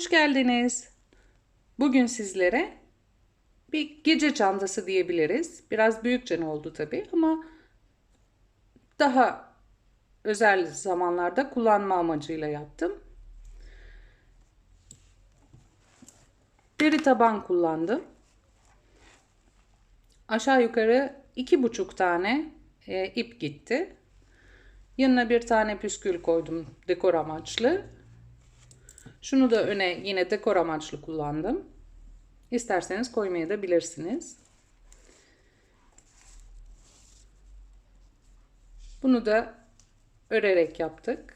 Hoş geldiniz. Bugün sizlere bir gece çantası diyebiliriz. Biraz büyükçe oldu tabii ama daha özel zamanlarda kullanma amacıyla yaptım. Deri taban kullandım. Aşağı yukarı iki buçuk tane e, ip gitti. Yanına bir tane püskül koydum dekor amaçlı. Şunu da öne yine dekor amaçlı kullandım. İsterseniz koymaya da bilirsiniz. Bunu da örerek yaptık.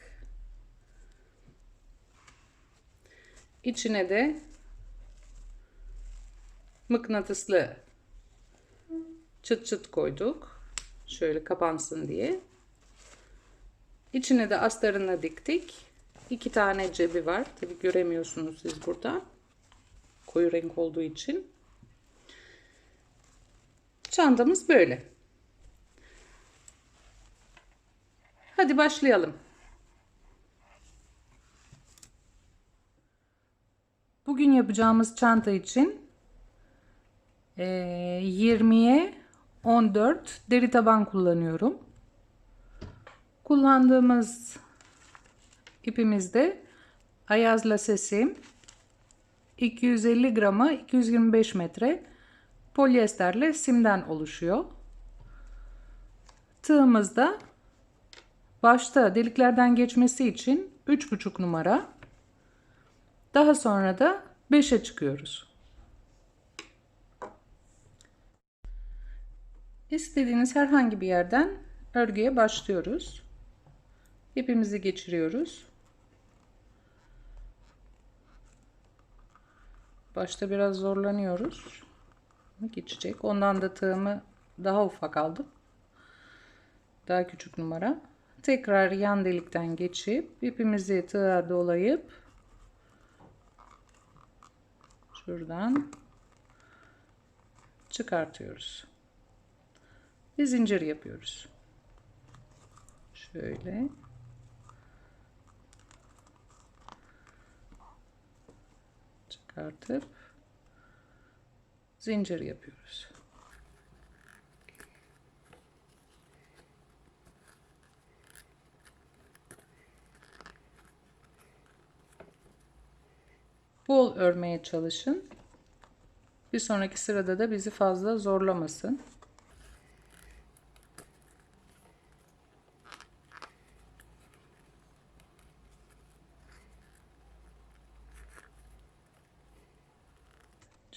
İçine de mıknatıslı çıt çıt koyduk. Şöyle kapansın diye. İçine de astarını diktik. İki tane cebi var. Tabi göremiyorsunuz siz burada. Koyu renk olduğu için. Çantamız böyle. Hadi başlayalım. Bugün yapacağımız çanta için 20'ye 14 deri taban kullanıyorum. Kullandığımız ipimizde Ayazla sesim 250 grama 225 metre polyesterle simden oluşuyor. Tığımızda başta deliklerden geçmesi için 3,5 numara. Daha sonra da 5'e çıkıyoruz. İstediğiniz herhangi bir yerden örgüye başlıyoruz. İpimizi geçiriyoruz. Başta biraz zorlanıyoruz. Geçecek. Ondan da tığımı daha ufak aldım. Daha küçük numara. Tekrar yan delikten geçip ipimizi tığa dolayıp şuradan çıkartıyoruz. Bir zincir yapıyoruz. Şöyle. Çıkartıp zincir yapıyoruz. Bol örmeye çalışın. Bir sonraki sırada da bizi fazla zorlamasın.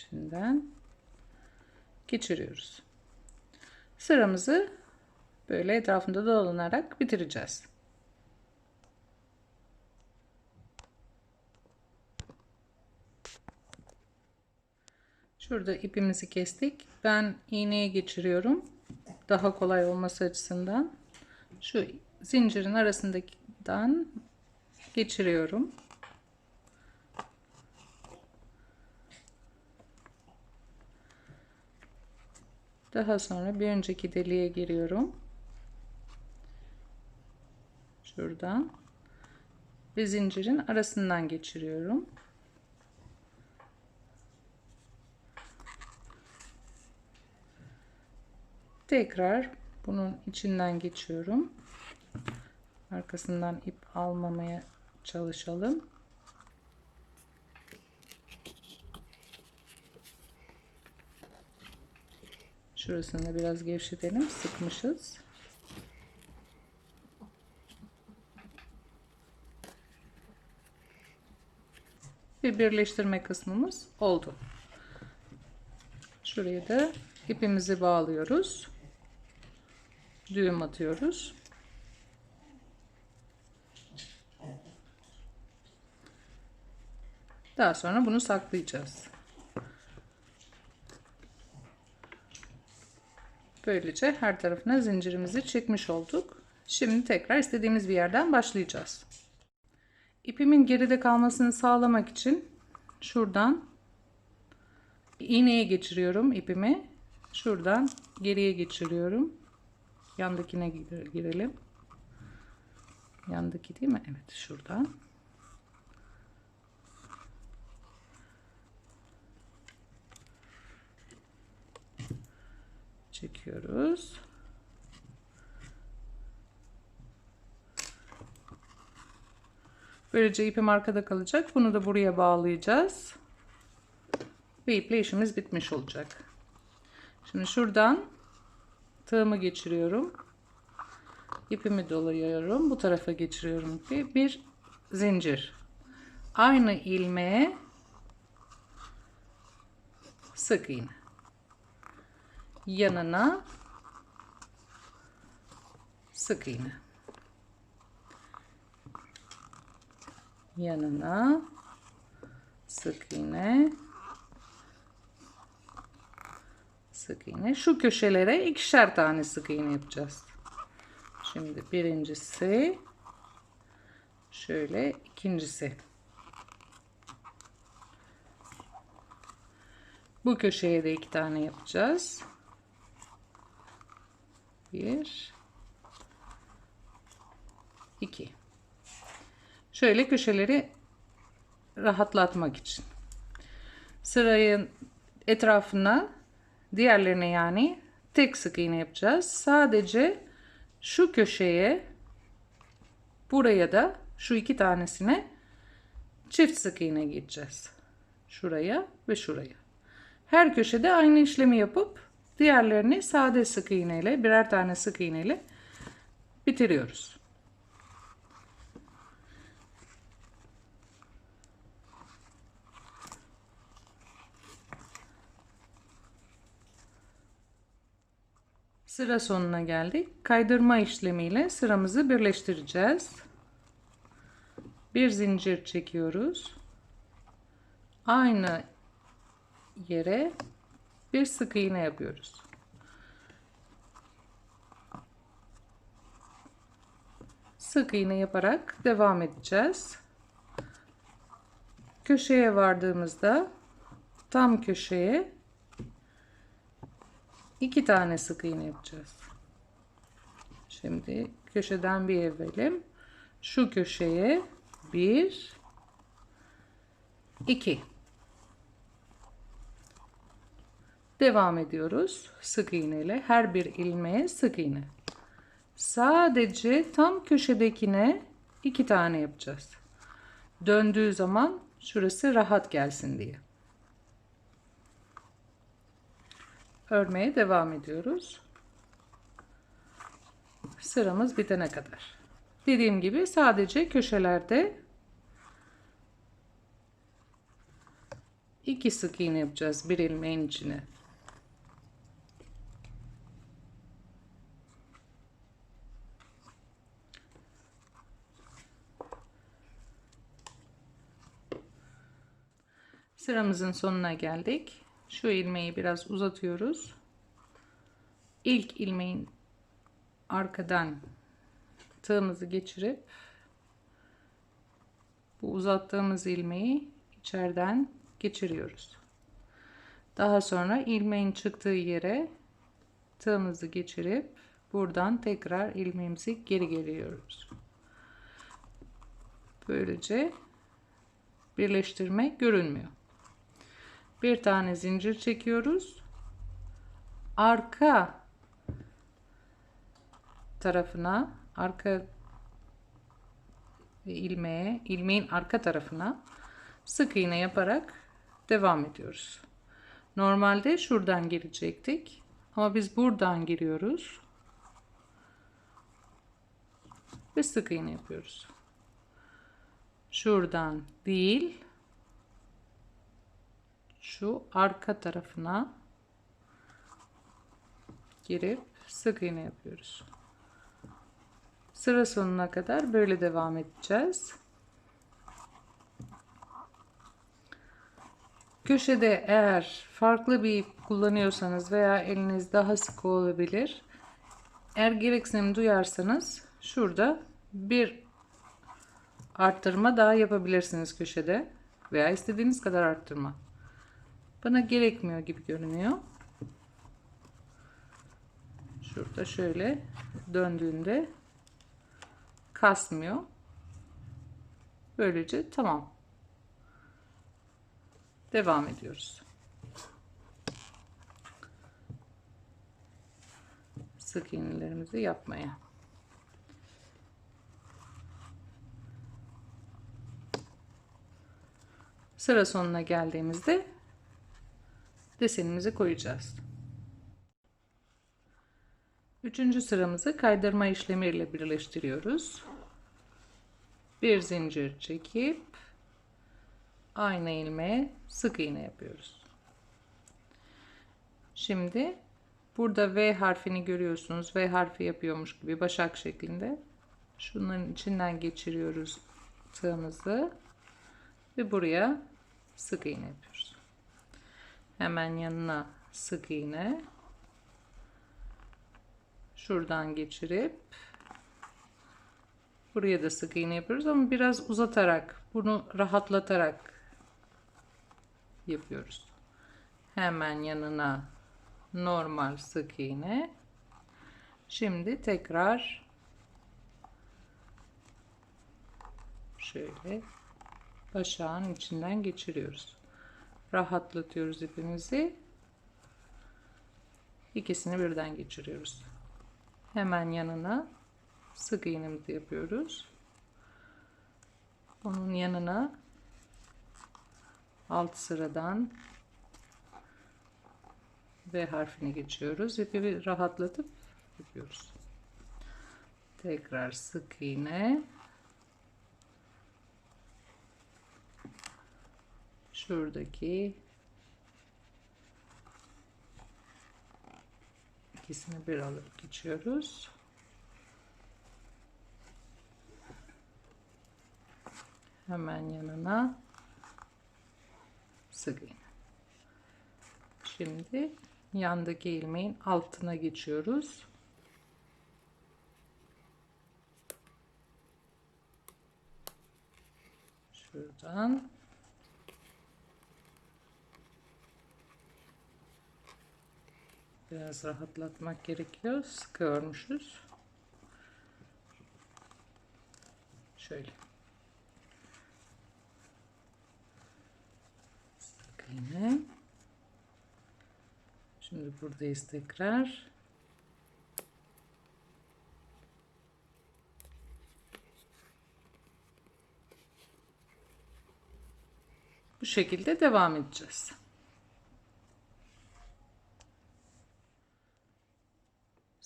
içinden geçiriyoruz. Sıramızı böyle etrafında dolanarak bitireceğiz. Şurada ipimizi kestik. Ben iğneye geçiriyorum. Daha kolay olması açısından. Şu zincirin arasındakinden geçiriyorum. Daha sonra bir önceki deliğe giriyorum. Şuradan. Ve zincirin arasından geçiriyorum. Tekrar bunun içinden geçiyorum. Arkasından ip almamaya çalışalım. Şurasını biraz gevşetelim. Sıkmışız. Bir birleştirme kısmımız oldu. Şuraya da ipimizi bağlıyoruz. Düğüm atıyoruz. Daha sonra bunu saklayacağız. Böylece her tarafına zincirimizi çekmiş olduk. Şimdi tekrar istediğimiz bir yerden başlayacağız. İpimin geride kalmasını sağlamak için şuradan iğneye geçiriyorum ipimi. Şuradan geriye geçiriyorum. Yandakine girelim. Yandaki değil mi? Evet şuradan. Çekiyoruz. Böylece ipim arkada kalacak. Bunu da buraya bağlayacağız. Ve iple işimiz bitmiş olacak. Şimdi şuradan tığımı geçiriyorum. İpimi dolayıyorum. Bu tarafa geçiriyorum ipi. Bir zincir. Aynı ilmeğe sık iğne. Yanına sık iğne. Yanına sık iğne. Sık iğne. Şu köşelere ikişer tane sık iğne yapacağız. Şimdi birincisi şöyle ikincisi. Bu köşeye de iki tane yapacağız. Bir, iki. Şöyle köşeleri rahatlatmak için. Sırayın etrafına diğerlerine yani tek sık iğne yapacağız. Sadece şu köşeye buraya da şu iki tanesine çift sık iğne gideceğiz. Şuraya ve şuraya. Her köşede aynı işlemi yapıp diğerlerini sade sık iğneyle birer tane sık iğneyle bitiriyoruz. Sıra sonuna geldik. Kaydırma işlemiyle sıramızı birleştireceğiz. Bir zincir çekiyoruz. Aynı yere bir sık iğne yapıyoruz. Sık iğne yaparak devam edeceğiz. Köşeye vardığımızda tam köşeye iki tane sık iğne yapacağız. Şimdi köşeden bir evelim. Şu köşeye bir, iki. Devam ediyoruz. Sık iğne ile her bir ilmeğe sık iğne. Sadece tam köşedekine iki tane yapacağız. Döndüğü zaman şurası rahat gelsin diye. Örmeye devam ediyoruz. Sıramız bitene kadar. Dediğim gibi sadece köşelerde iki sık iğne yapacağız bir ilmeğin içine. Sıramızın sonuna geldik. Şu ilmeği biraz uzatıyoruz. İlk ilmeğin arkadan tığımızı geçirip bu uzattığımız ilmeği içeriden geçiriyoruz. Daha sonra ilmeğin çıktığı yere tığımızı geçirip buradan tekrar ilmeğimizi geri geliyoruz. Böylece birleştirme görünmüyor bir tane zincir çekiyoruz. Arka tarafına, arka ilmeğe, ilmeğin arka tarafına sık iğne yaparak devam ediyoruz. Normalde şuradan girecektik. Ama biz buradan giriyoruz. Ve sık iğne yapıyoruz. Şuradan değil, şu arka tarafına girip sık iğne yapıyoruz. Sıra sonuna kadar böyle devam edeceğiz. Köşede eğer farklı bir ip kullanıyorsanız veya eliniz daha sık olabilir. Eğer gereksinim duyarsanız şurada bir arttırma daha yapabilirsiniz köşede veya istediğiniz kadar arttırma. Bana gerekmiyor gibi görünüyor. Şurada şöyle döndüğünde kasmıyor. Böylece tamam. Devam ediyoruz. sık iğnelerimizi yapmaya. Sıra sonuna geldiğimizde desenimizi koyacağız. Üçüncü sıramızı kaydırma işlemiyle birleştiriyoruz. Bir zincir çekip aynı ilmeğe sık iğne yapıyoruz. Şimdi burada V harfini görüyorsunuz. V harfi yapıyormuş gibi başak şeklinde. Şunların içinden geçiriyoruz tığımızı ve buraya sık iğne yapıyoruz. Hemen yanına sık iğne. Şuradan geçirip buraya da sık iğne yapıyoruz ama biraz uzatarak, bunu rahatlatarak yapıyoruz. Hemen yanına normal sık iğne. Şimdi tekrar şöyle başağın içinden geçiriyoruz. Rahatlatıyoruz ipimizi. İkisini birden geçiriyoruz. Hemen yanına sık iğnemizi yapıyoruz. Onun yanına alt sıradan V harfini geçiyoruz. İpi rahatlatıp yapıyoruz. Tekrar sık iğne. Şuradaki ikisini bir alıp geçiyoruz. Hemen yanına sık iğne. Şimdi yandaki ilmeğin altına geçiyoruz. Şuradan biraz rahatlatmak gerekiyor. Sıkı örmüşüz. Şöyle. Sık iğne. Şimdi buradayız tekrar. Bu şekilde devam edeceğiz.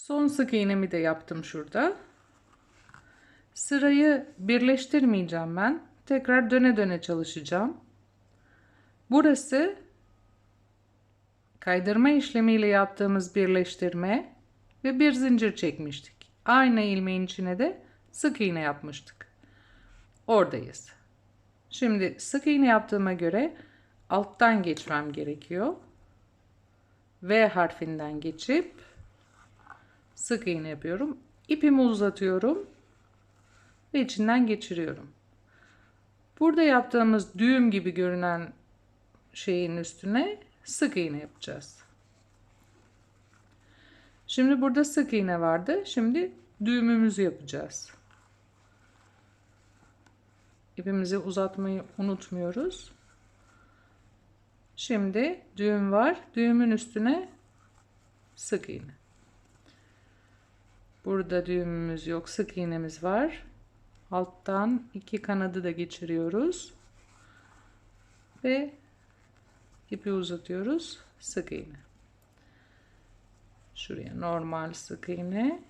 Son sık iğnemi de yaptım şurada. Sırayı birleştirmeyeceğim ben. Tekrar döne döne çalışacağım. Burası kaydırma işlemiyle yaptığımız birleştirme ve bir zincir çekmiştik. Aynı ilmeğin içine de sık iğne yapmıştık. Oradayız. Şimdi sık iğne yaptığıma göre alttan geçmem gerekiyor. V harfinden geçip sık iğne yapıyorum. İpimi uzatıyorum ve içinden geçiriyorum. Burada yaptığımız düğüm gibi görünen şeyin üstüne sık iğne yapacağız. Şimdi burada sık iğne vardı. Şimdi düğümümüzü yapacağız. İpimizi uzatmayı unutmuyoruz. Şimdi düğüm var. Düğümün üstüne sık iğne. Burada düğümümüz yok. Sık iğnemiz var. Alttan iki kanadı da geçiriyoruz. Ve ipi uzatıyoruz. Sık iğne. Şuraya normal sık iğne.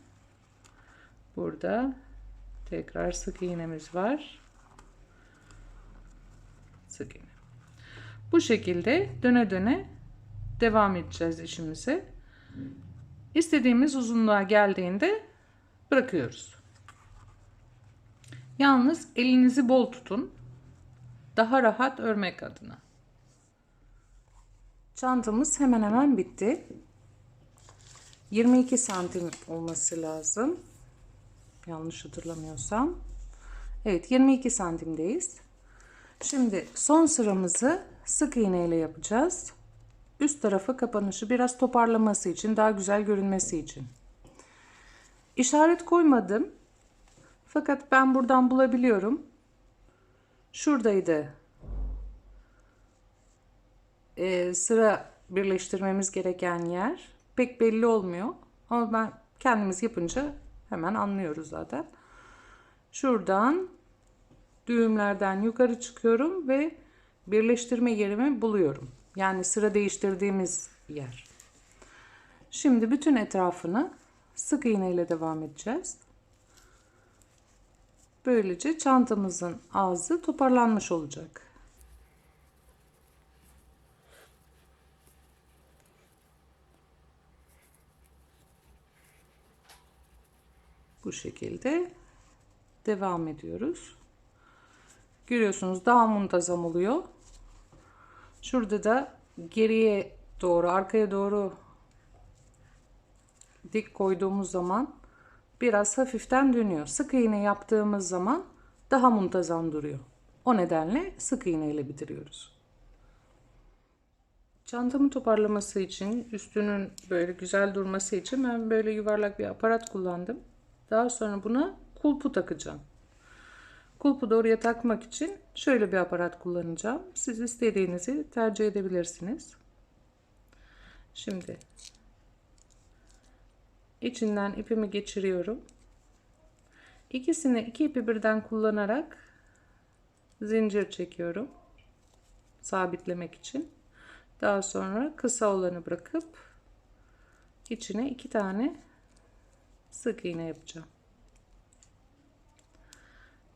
Burada tekrar sık iğnemiz var. Sık iğne. Bu şekilde döne döne devam edeceğiz işimize. İstediğimiz uzunluğa geldiğinde bırakıyoruz. Yalnız elinizi bol tutun. Daha rahat örmek adına. Çantamız hemen hemen bitti. 22 santim olması lazım. Yanlış hatırlamıyorsam. Evet 22 santimdeyiz. Şimdi son sıramızı sık iğne ile yapacağız. Üst tarafa kapanışı biraz toparlaması için, daha güzel görünmesi için. İşaret koymadım. Fakat ben buradan bulabiliyorum. Şuradaydı. Ee, sıra birleştirmemiz gereken yer. Pek belli olmuyor. Ama ben Kendimiz yapınca hemen anlıyoruz zaten. Şuradan düğümlerden yukarı çıkıyorum ve birleştirme yerimi buluyorum. Yani sıra değiştirdiğimiz yer. Şimdi bütün etrafını sık iğne ile devam edeceğiz. Böylece çantamızın ağzı toparlanmış olacak. Bu şekilde devam ediyoruz. Görüyorsunuz daha muntazam oluyor. Şurada da geriye doğru, arkaya doğru dik koyduğumuz zaman biraz hafiften dönüyor. Sık iğne yaptığımız zaman daha muntazam duruyor. O nedenle sık iğne ile bitiriyoruz. Çantamı toparlaması için, üstünün böyle güzel durması için ben böyle yuvarlak bir aparat kullandım. Daha sonra buna kulpu takacağım. Kulpu da oraya takmak için şöyle bir aparat kullanacağım. Siz istediğinizi tercih edebilirsiniz. Şimdi içinden ipimi geçiriyorum. İkisini iki ipi birden kullanarak zincir çekiyorum. Sabitlemek için. Daha sonra kısa olanı bırakıp içine iki tane sık iğne yapacağım.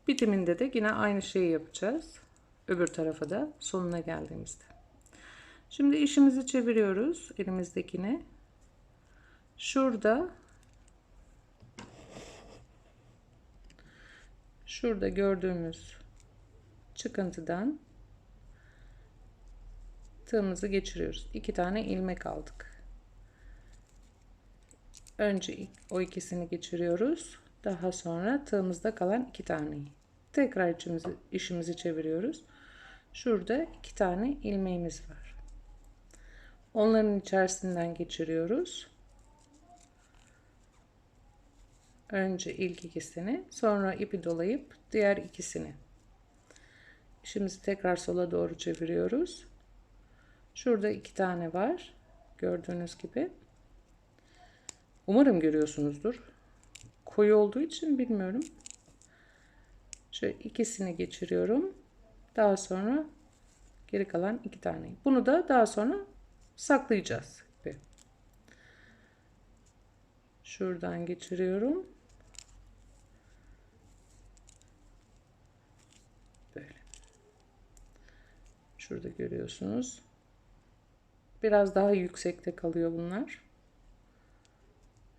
Bitiminde de yine aynı şeyi yapacağız. Öbür tarafa da sonuna geldiğimizde. Şimdi işimizi çeviriyoruz elimizdekini. Şurada şurada gördüğümüz çıkıntıdan tığımızı geçiriyoruz. İki tane ilmek aldık. Önce o ikisini geçiriyoruz. Daha sonra tığımızda kalan iki taneyi. Tekrar içimizi, işimizi çeviriyoruz. Şurada iki tane ilmeğimiz var. Onların içerisinden geçiriyoruz. Önce ilk ikisini, sonra ipi dolayıp diğer ikisini. İşimizi tekrar sola doğru çeviriyoruz. Şurada iki tane var. Gördüğünüz gibi. Umarım görüyorsunuzdur. Koyu olduğu için bilmiyorum. Şöyle ikisini geçiriyorum. Daha sonra geri kalan iki taneyi. Bunu da daha sonra saklayacağız. Şuradan geçiriyorum. Böyle. Şurada görüyorsunuz. Biraz daha yüksekte kalıyor bunlar.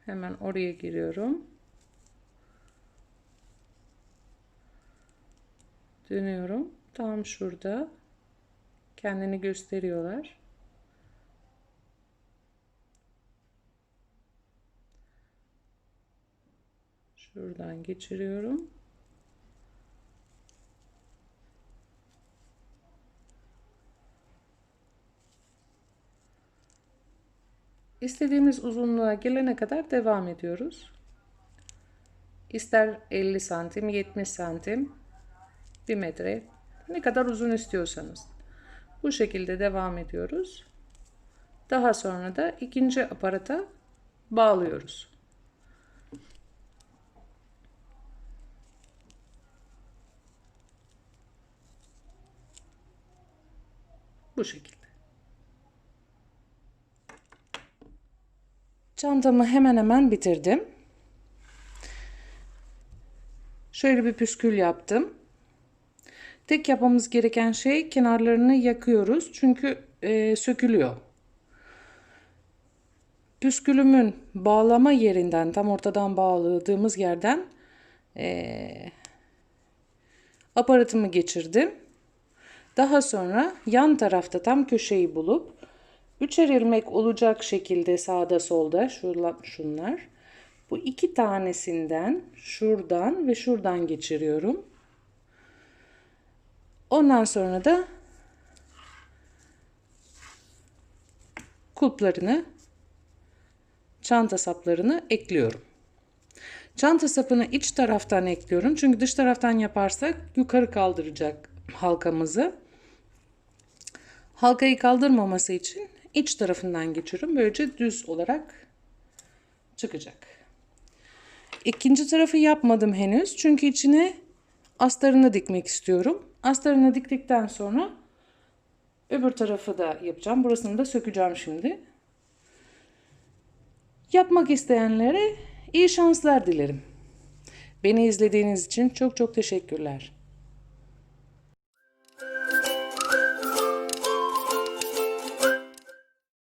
Hemen oraya giriyorum. Dönüyorum. Tam şurada kendini gösteriyorlar. Şuradan geçiriyorum. İstediğimiz uzunluğa gelene kadar devam ediyoruz. İster 50 santim, 70 santim, 1 metre ne kadar uzun istiyorsanız. Bu şekilde devam ediyoruz. Daha sonra da ikinci aparata bağlıyoruz. Bu şekilde. Çantamı hemen hemen bitirdim. Şöyle bir püskül yaptım. Tek yapmamız gereken şey kenarlarını yakıyoruz. Çünkü e, sökülüyor. Püskülümün bağlama yerinden tam ortadan bağladığımız yerden e, aparatımı geçirdim. Daha sonra yan tarafta tam köşeyi bulup üçer ilmek olacak şekilde sağda solda şunlar. Bu iki tanesinden şuradan ve şuradan geçiriyorum. Ondan sonra da kulplarını çanta saplarını ekliyorum. Çanta sapını iç taraftan ekliyorum. Çünkü dış taraftan yaparsak yukarı kaldıracak halkamızı. Halkayı kaldırmaması için iç tarafından geçiyorum. Böylece düz olarak çıkacak. İkinci tarafı yapmadım henüz. Çünkü içine astarını dikmek istiyorum. Astarını diktikten sonra öbür tarafı da yapacağım. Burasını da sökeceğim şimdi. Yapmak isteyenlere iyi şanslar dilerim. Beni izlediğiniz için çok çok teşekkürler.